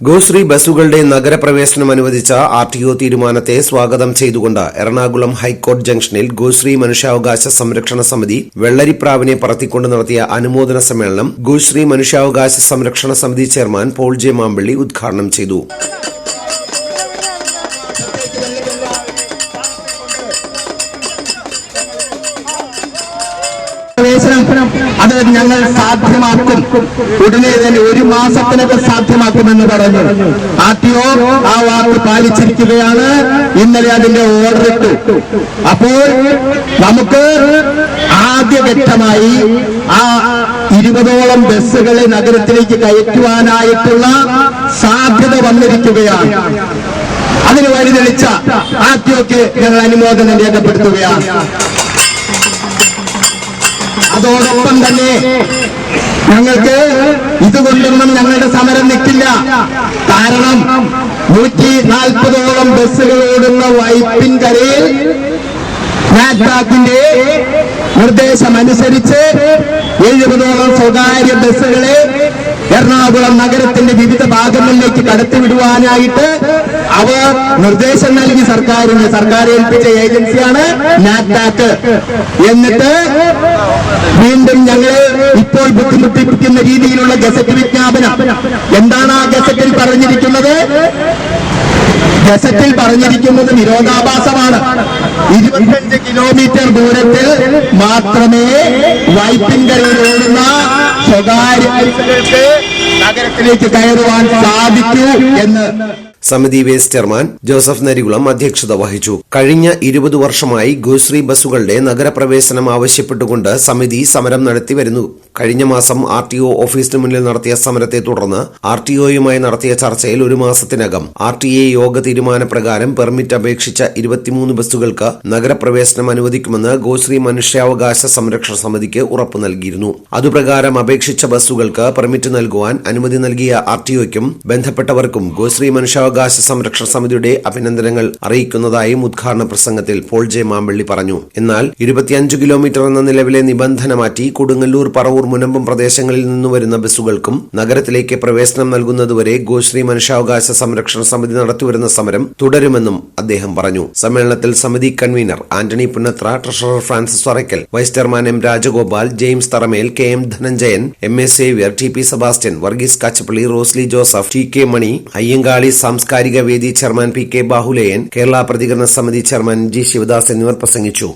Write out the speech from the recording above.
ഗോശ്രീ ബസ്സുകളുടെ നഗരപ്രവേശനം അനുവദിച്ച R T O തീരുമാനത്തെ സ്വാഗതം ചെയ്തുകൊണ്ട് എറണാകുളം ഹൈക്കോടതി ജംഗ്ഷനിൽ ഗോശ്രീ മനുഷ്യാവകാശ സംരക്ഷണ സമിതി വെള്ളരിപ്രാവിനെ പറത്തിക്കൊണ്ട് നടത്തിയ അനുമോദന സമ്മേളനം ഗോശ്രീ മനുഷ്യാവകാശ സംരക്ഷണ സമിതി ചെയർമാൻ പോൾ ജെ മാമ്പള്ളി ഉദ്ഘാടനം ചെയ്തു. പ്രവേശനം അത് ഞങ്ങൾ സാധ്യമാക്കും. ഉടനെ തന്നെ ഒരു മാസത്തിനകം സാധ്യമാക്കുമെന്ന് പറഞ്ഞു. ആർ ടി ഒ ആ വാക്ക് പാലിച്ചിരിക്കുകയാണ്. ഇന്നലെ അതിന്റെ ഓർഡർ ഇട്ടു. അപ്പോൾ നമുക്ക് ആദ്യഘട്ടമായി ആ ഇരുപതോളം ബസ്സുകളെ നഗരത്തിലേക്ക് കയറ്റുവാനായിട്ടുള്ള സാധ്യത വന്നിരിക്കുകയാണ്. അതിന് വഴിതെളിച്ച തെളിച്ച ആദ്യമൊക്കെ ഞങ്ങൾ അനുമോദനം രേഖപ്പെടുത്തുകയാണ്. അതോടൊപ്പം തന്നെ ഞങ്ങൾക്ക് ഇതുകൊണ്ടൊന്നും ഞങ്ങളുടെ സമരം നിൽക്കില്ല. കാരണം നൂറ്റി നാൽപ്പതോളം ബസ്സുകൾ ഓടുന്ന വൈപ്പിൻകരയിൽ നാറ്റാക്കിന്റെ നിർദ്ദേശമനുസരിച്ച് എഴുപതോളം സ്വകാര്യ ബസ്സുകളെ എറണാകുളം നഗരത്തിന്റെ വിവിധ ഭാഗങ്ങളിലേക്ക് കടത്തിവിടുവാനായിട്ട് അവർ നിർദ്ദേശം നൽകി സർക്കാരിന്. സർക്കാർ ഏൽപ്പിച്ച ഏജൻസിയാണ് നാറ്റാക്ക് എന്നിട്ട് വീണ്ടും ഞങ്ങൾ ഇപ്പോൾ ബുദ്ധിമുട്ടിപ്പിക്കുന്ന രീതിയിലുള്ള ഗസറ്റ് വിജ്ഞാപനം. എന്താണ് ആ ഗസറ്റിൽ പറഞ്ഞിരിക്കുന്നത്? ഗസറ്റിൽ പറഞ്ഞിരിക്കുന്നത് വിരോധാഭാസമാണ് ഇരുപത്തിയഞ്ച് കിലോമീറ്റർ ദൂരത്തിൽ മാത്രമേ വൈപ്പിൻകരയിൽ ഓടുന്ന സ്വകാര്യ നഗരത്തിലേക്ക് കയറുവാൻ സാധിക്കൂ എന്ന്. സമിതി വൈസ് ചെയർമാൻ ജോസഫ് നരികുളം അധ്യക്ഷത വഹിച്ചു. കഴിഞ്ഞ ഇരുപത് വർഷമായി ഗോശ്രീ ബസ്സുകളുടെ നഗരപ്രവേശനം ആവശ്യപ്പെട്ടുകൊണ്ട് സമിതി സമരം നടത്തി വരുന്നു. കഴിഞ്ഞ മാസം ആർ ടി ഒ ഓഫീസിന് മുന്നിൽ നടത്തിയ സമരത്തെ തുടർന്ന് ആർ ടി ഒയുമായി നടത്തിയ ചർച്ചയിൽ ഒരു മാസത്തിനകം ആർ ടി എ യോഗ തീരുമാനപ്രകാരം പെർമിറ്റ് അപേക്ഷിച്ച ഇരുപത്തിമൂന്ന് ബസ്സുകൾക്ക് നഗരപ്രവേശനം അനുവദിക്കുമെന്ന് ഗോശ്രീ മനുഷ്യാവകാശ സംരക്ഷണ സമിതിക്ക് ഉറപ്പു നൽകിയിരുന്നു. അതുപ്രകാരം അപേക്ഷിച്ച ബസ്സുകൾക്ക് പെർമിറ്റ് നൽകുവാൻ അനുമതി നൽകിയ ആർ ടി ബന്ധപ്പെട്ടവർക്കും ഗോശ്രീ മനുഷ്യാവകാശ സംരക്ഷണ സമിതിയുടെ അഭിനന്ദനങ്ങൾ അറിയിക്കുന്നതായും ഉദ്ഘാടന പ്രസംഗത്തിൽ പോൾ ജെ മാമ്പള്ളി പറഞ്ഞു. എന്നാൽ ഇരുപത്തിയഞ്ച് കിലോമീറ്റർ എന്ന നിലവിലെ നിബന്ധന മാറ്റി കൊടുങ്ങല്ലൂർ പറവൂർ മുനമ്പം പ്രദേശങ്ങളിൽ നിന്ന് വരുന്ന ബസ്സുകൾക്കും നഗരത്തിലേക്ക് പ്രവേശനം നൽകുന്നതുവരെ ഗോശ്രീ മനുഷ്യാവകാശ സംരക്ഷണ സമിതി നടത്തിവരുന്ന സമരം തുടരുമെന്നും അദ്ദേഹം പറഞ്ഞു. സമ്മേളനത്തിൽ സമിതി convener Antony Punnathra treasurer Francis Varakkal vice chairman M Rajagopal James Tharamel K M Dhananjayan M A Xavier T P Sebastian Varghese Kachappilly Rosily Joseph T K Mani Ayyankali സാംസ്കാരിക വേദി chairman P K Bahuleyan Kerala പ്രതികരണ സമിതി chairman G Sivadas എന്നിവർ പ്രസംഗിച്ചു.